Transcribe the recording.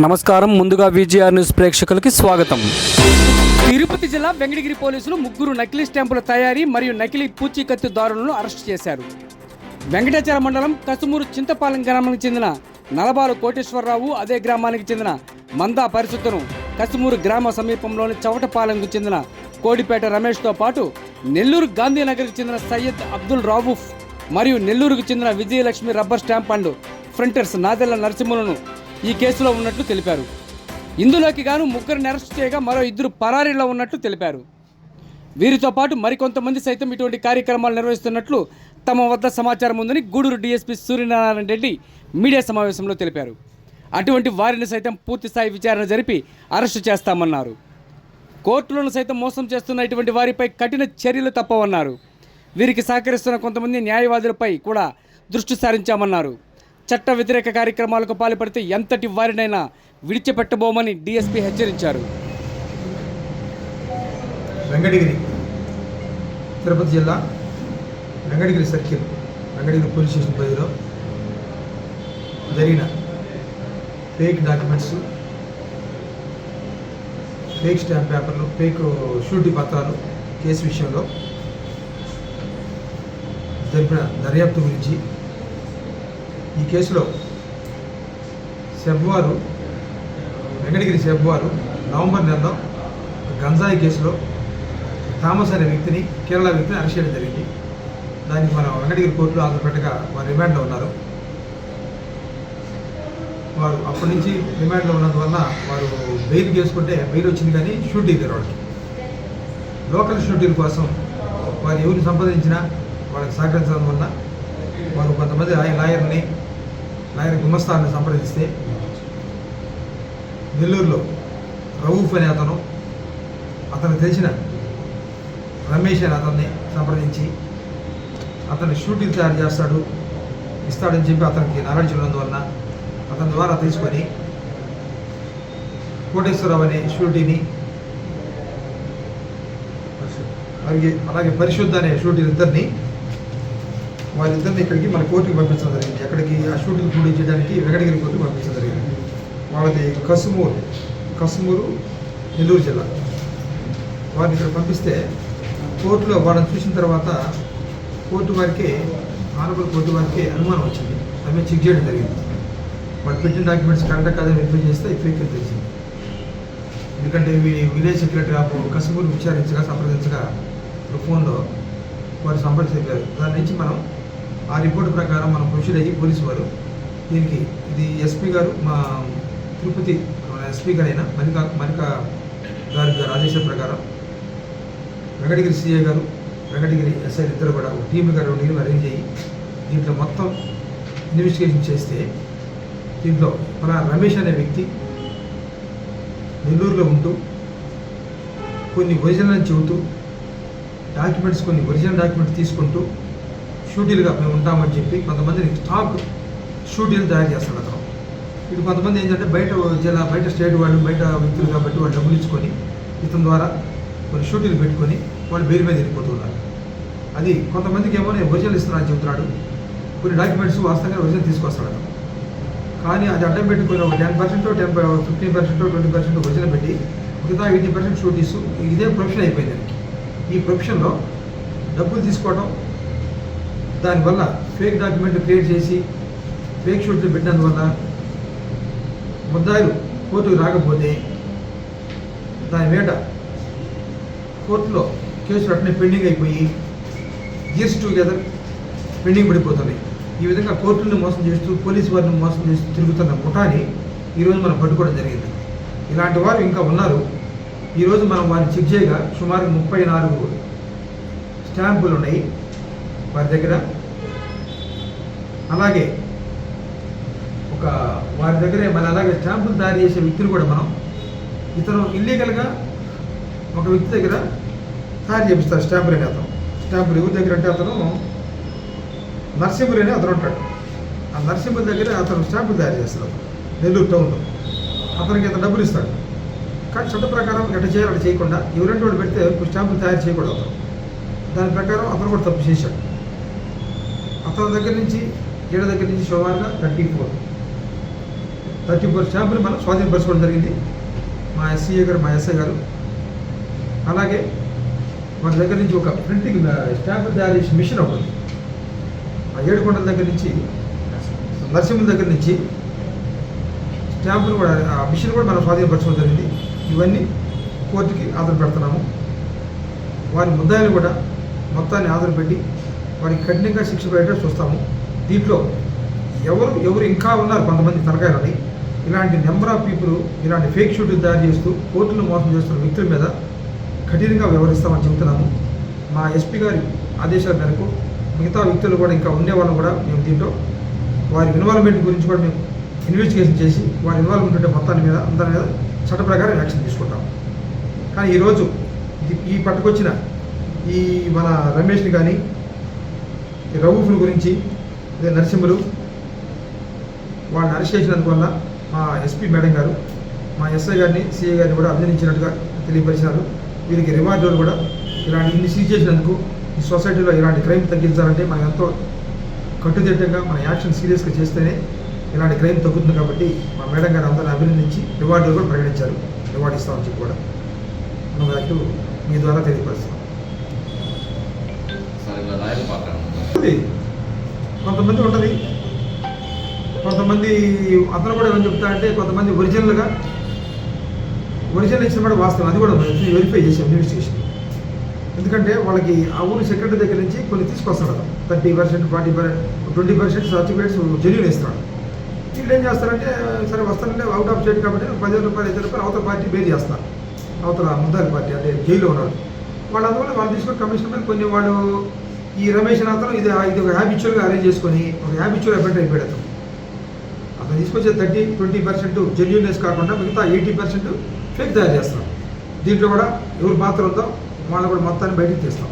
నమస్కారం. ముందుగా VGR news ప్రేక్షకులకి స్వాగతం. తిరుపతి జిల్లా వెంకటగిరి పోలీసులు ముగ్గురు నకిలీ స్టాంపుల తయారీ మరియు నకిలీ పూచీకత్తు దారులను అరెస్ట్ చేశారు. వెంకటాచల మండలం కసుమూరు చింతపాలెం గ్రామానికి చెందిన నలబాలు కోటేశ్వరరావు అదే గ్రామానికి చెందిన మందా పరిశుద్ధను కసుమూరు గ్రామ సమీపంలోని చవటపాలెంకు చెందిన కోడిపేట రమేష్తో పాటు నెల్లూరు గాంధీనగర్కి చెందిన సయ్యద్ అబ్దుల్ రావుఫ్ మరియు నెల్లూరుకు చెందిన Vijayalakshmi rubber stamp and printers Nadella నరసింహులను ఈ కేసులో ఉన్నట్లు తెలిపారు. ఇందులోకి గాను ముగ్గురిని అరెస్ట్ చేయగా మరో ఇద్దరు పరారీలో ఉన్నట్లు తెలిపారు. వీరితో పాటు మరికొంతమంది సైతం ఇటువంటి కార్యక్రమాలు నిర్వహిస్తున్నట్లు తమ వద్ద సమాచారం ఉందని గూడూరు డీఎస్పీ సూర్యనారాయణ రెడ్డి మీడియా సమావేశంలో తెలిపారు. అటువంటి వారిని సైతం పూర్తిస్థాయి విచారణ జరిపి అరెస్టు చేస్తామన్నారు. కోర్టులను సైతం మోసం చేస్తున్న ఇటువంటి వారిపై కఠిన చర్యలు తప్పవన్నారు. వీరికి సహకరిస్తున్న కొంతమంది న్యాయవాదులపై కూడా దృష్టి సారించామన్నారు. చట్ట వ్యతిరేక కార్యక్రమాలకు పాల్పడితే ఎంతటి వారినైనా విడిచిపెట్టబోమని డీఎస్పీ హెచ్చరించారు. వెంకటగిరి తిరుపతి జిల్లా Venkatagiri circle Venkatagiri police station పరిధిలో జరిగిన ఫేక్ డాక్యుమెంట్స్ ఫేక్ స్టాంప్ పేపర్లు ఫేక్ షూరిటీ పత్రాలు కేసు విషయంలో జరిపిన దర్యాప్తు గురించి ఈ కేసులో సెబ్వారు వెంకటగిరి సెబ్వారు నవంబర్ నెలలో గంజాయి కేసులో థామస్ అనే వ్యక్తిని కేరళ వ్యక్తిని అరెస్ట్ చేయడం జరిగింది. దానికి మన వెంకటగిరి కోర్టులో ఆధారపడ్డగా వారు రిమాండ్లో ఉన్నారు. వారు అప్పటి నుంచి రిమాండ్లో ఉన్నందువల్ల వారు బెయిల్ చేసుకుంటే బెయిల్ వచ్చింది కానీ షూటింగ్ తెరవడానికి లోకల్ షూటింగ్ కోసం వారు ఎవరిని సంపాదించినా వాళ్ళకి సహకరించడం వల్ల వారు కొంతమంది లాయర్ని నాయన గుమస్తాన్ని సంప్రదిస్తే నెల్లూరులో రవూఫ్ అనే అతను అతను తెలిసిన రమేష్ అని అతన్ని సంప్రదించి అతను షూటింగ్ తయారు చేస్తాడు ఇస్తాడని చెప్పి అతనికి నాలెడ్జ్ ఉన్నందువలన అతని ద్వారా తీసుకొని కోటేశ్వరరావు అనే షూటీని అలాగే అలాగే పరిశుద్ధ అనే షూటీని ఇద్దరిని వారిద్దరిని ఇక్కడికి మన కోర్టుకి పంపించడం జరిగింది. ఎక్కడికి ఆ షూటింగ్ పూర్తి చేయడానికి వెంకటగిరి కోర్టుకి పంపించడం జరిగింది. వాళ్ళది కసుమూరు కసుమూరు నెల్లూరు జిల్లా. వారిని ఇక్కడ పంపిస్తే కోర్టులో వాళ్ళని చూసిన తర్వాత కోర్టు వారికి ఆనరబుల్ కోర్టు వారికి అనుమానం వచ్చింది. ఆమె చెక్ చేయడం జరిగింది. వాళ్ళు పెట్టిన డాక్యుమెంట్స్ కరెక్ట్ కాదని వెరిఫై చేస్తే ఫేక్ అని తెలిసింది. ఎందుకంటే ఇవి విలేజ్ సెక్రటరీ ఆఫ్ కసుమూరు విచారించగా సంప్రదించగా ఫోన్లో వారు సంప్రదించారు దాని నుంచి మనం ఆ రిపోర్ట్ ప్రకారం మనం ప్రొసీడ్ అయ్యి పోలీసు వారు. దీనికి ఇది ఎస్పీ గారు మా తిరుపతి ఎస్పీ గారైన మణిక మణిక గారి గారి ఆదేశాల ప్రకారం వెంకటగిరి సీఏ గారు వెంకటగిరి ఎస్ఐ ఇద్దరు కూడా ఒక టీం గారు నేను అరేంజ్ అయ్యి దీంట్లో మొత్తం ఇన్వెస్టిగేషన్ చేస్తే దీంట్లో మన రమేష్ అనే వ్యక్తి నెల్లూరులో ఉంటూ కొన్ని ఒరిజినల్ అని చెబుతూ డాక్యుమెంట్స్ కొన్ని ఒరిజినల్ డాక్యుమెంట్స్ తీసుకుంటూ షూటీలుగా మేము ఉంటామని చెప్పి కొంతమందిని స్టాక్ షూటీలు తయారు చేస్తాడు అతను. ఇప్పుడు కొంతమంది ఏంటంటే బయట జిల్లా బయట స్టేట్ వాళ్ళు బయట వ్యక్తులు కాబట్టి వాళ్ళు డబ్బులు ఇచ్చుకొని ఇతని ద్వారా కొన్ని షూటీలు పెట్టుకొని వాళ్ళు బెయిల్ మీద వెళ్ళిపోతున్నారు అది కొంతమందికి ఏమో నేను ఒరిజినల్ ఇస్తున్నాను చెబుతున్నాడు కొన్ని డాక్యుమెంట్స్ వాస్తవంగా ఒరిజినల్ తీసుకొస్తాడు అతను. కానీ అది అడ్డం పెట్టుకుని ఒక ten percent ten fifteen percent twenty percent original పెట్టి మిగతా ఎయిటీ పర్సెంట్ షూటీస్ ఇదే ప్రొఫెషన్ అయిపోయింది దానికి ఈ ప్రొఫెషన్లో డబ్బులు తీసుకోవడం దానివల్ల ఫేక్ డాక్యుమెంట్ క్రియేట్ చేసి ఫేక్ షూట్లు పెట్టినందువల్ల ముద్దాయిలు కోర్టుకు రాకపోతే దాని మీద కోర్టులో కేసులు అట్లనే పెండింగ్ అయిపోయి ఇయర్స్ టుగెదర్ పెండింగ్ పడిపోతున్నాయి ఈ విధంగా కోర్టులను మోసం చేస్తూ పోలీసు వారిని మోసం చేస్తూ తిరుగుతున్న ముఠాని ఈరోజు మనం పట్టుకోవడం జరిగింది. ఇలాంటి వారు ఇంకా ఉన్నారు. ఈరోజు మనం వారిని చెక్ చేయగా సుమారు ముప్పై నాలుగు స్టాంపులు ఉన్నాయి వారి దగ్గర అలాగే ఒక వారి దగ్గరే మరి అలాగే స్టాంపులు తయారు చేసే వ్యక్తులు కూడా మనం ఇతను ఇల్లీగల్గా ఒక వ్యక్తి దగ్గర తయారు చేపిస్తారు స్టాంపులు అనే అతను. స్టాంపులు ఎవరి దగ్గర అంటే అతను నర్సింహులు అనే అతను ఉంటాడు. ఆ నర్సింహుల దగ్గర అతను స్టాంపులు తయారు చేస్తాడు నెల్లూరు టౌన్లో. అతనికి అతను డబ్బులు ఇస్తాడు. కానీ చట్ట ప్రకారం ఎట్ట చేయాలి అట్లా చేయకుండా ఎవరంటే వాళ్ళు పెడితే స్టాంపులు తయారు చేయకూడదు అతను. దాని ప్రకారం అతను కూడా తప్పు చేశాడు. అతని దగ్గర నుంచి ఈడ దగ్గర నుంచి సుమారుగా థర్టీ ఫోర్. థర్టీ ఫోర్ స్టాంపులు మనం స్వాధీనపరచుకోవడం జరిగింది. మా ఎస్సీఏ గారు మా ఎస్ఐ గారు. అలాగే మన దగ్గర నుంచి ఒక ప్రింటింగ్ స్టాంప్ తయారు చేసే మిషన్ ఒకటి. ఆ ఏడుకొండల దగ్గర నుంచి నరసింహుల దగ్గర నుంచి స్టాంపులు కూడా ఆ మిషన్ కూడా మనం స్వాధీనపరచడం జరిగింది. ఇవన్నీ కోర్టుకి ఆధార పెడుతున్నాము. వారి ముద్దాయిలు కూడా మొత్తాన్ని ఆధార పెట్టి వారికి కఠినంగా శిక్ష పెట్టడం చూస్తాము. దీంట్లో ఎవరు ఎవరు ఇంకా ఉన్నారు కొంతమంది తరగారని ఇలాంటి నెంబర్ ఆఫ్ పీపుల్ ఇలాంటి ఫేక్ షూట్లు తయారు చేస్తూ కోర్టును మోసం చేస్తున్న వ్యక్తుల మీద కఠినంగా వ్యవహరిస్తామని చెబుతున్నాము మా ఎస్పీ గారి ఆదేశాల మేరకు మిగతా వ్యక్తులు కూడా ఇంకా ఉండేవాళ్ళని కూడా మేము దీంట్లో వారి ఇన్వాల్వ్మెంట్ గురించి కూడా మేము ఇన్వెస్టిగేషన్ చేసి వారి ఇన్వాల్వ్మెంట్ ఉంటే మొత్తాన్ని మీద అందరి మీద చట్ట ప్రకారం యాక్షన్ తీసుకుంటాం కానీ ఈరోజు ఈ పట్టుకొచ్చిన ఈ మన రమేష్ని కానీ ఈ గురించి నరసింహులు వాళ్ళని అరెస్ట్ చేసినందుకు వల్ల మా ఎస్పీ మేడం గారు మా ఎస్ఐ గారిని సిఐ గారిని కూడా అభినందించినట్టుగా తెలియపరిచినారు వీరికి రివార్డులు కూడా ఇలాంటి ఇన్ని సీజ్ చేసినందుకు ఈ సొసైటీలో ఇలాంటి క్రైమ్ తగ్గించాలంటే మనం ఎంతో కట్టుదిట్టంగా మన యాక్షన్ సీరియస్గా చేస్తేనే ఇలాంటి క్రైమ్ తగ్గుతుంది కాబట్టి మా మేడం గారు అందరిని అభినందించి రివార్డులు కూడా ప్రకటించారు. రివార్డు ఇస్తామని చెప్పి కూడా మనం యాక్టు మీ ద్వారా తెలియపరుస్తాం సరిగ్గా రాయలు పక్కన ఉంది. కొంతమంది ఉంటుంది. కొంతమంది అతను కూడా ఏమని చెప్తా అంటే కొంతమంది ఒరిజినల్గా ఒరిజినల్ ఇచ్చిన కూడా వాస్తవం అది కూడా మనం వెరిఫై చేసాం ఇన్వెస్టిగేషన్ ఎందుకంటే వాళ్ళకి ఆ ఊరు సెక్రటరీ దగ్గర నుంచి కొన్ని తీసుకొస్తాడు thirty percent forty percent twenty percent certificates genuine ఇస్తాడు. వీళ్ళు ఏం చేస్తారంటే సరే వస్తానంటే అవుట్ ఆఫ్ స్టేట్ కాబట్టి పదిహేను రూపాయలు ఐదు రూపాయలు అవతల పార్టీ బేర్ చేస్తారు. అవతల ముద్దాలి పార్టీ అంటే జైల్లో ఉన్నాడు. వాళ్ళు అందువల్ల వాళ్ళు తీసుకొని కమిషన్ మీద కొన్ని వాళ్ళు ఈ రమేష్ అతను ఇది ఇది ఒక హ్యాబిచువల్గా అరేంజ్ చేసుకొని ఒక హ్యాబిచువల్ ఎఫెక్ట్ అయిపోయాడు అతను. అతను తీసుకొచ్చే థర్టీ ట్వంటీ పర్సెంట్ జెన్యున్నెస్ కాకుండా మిగతా ఎయిటీ పర్సెంట్ ఫేక్ తయారు చేస్తాం దీంట్లో కూడా ఎవరు పాత్ర ఉందో వాళ్ళు కూడా మొత్తాన్ని బయటికి తీస్తాం.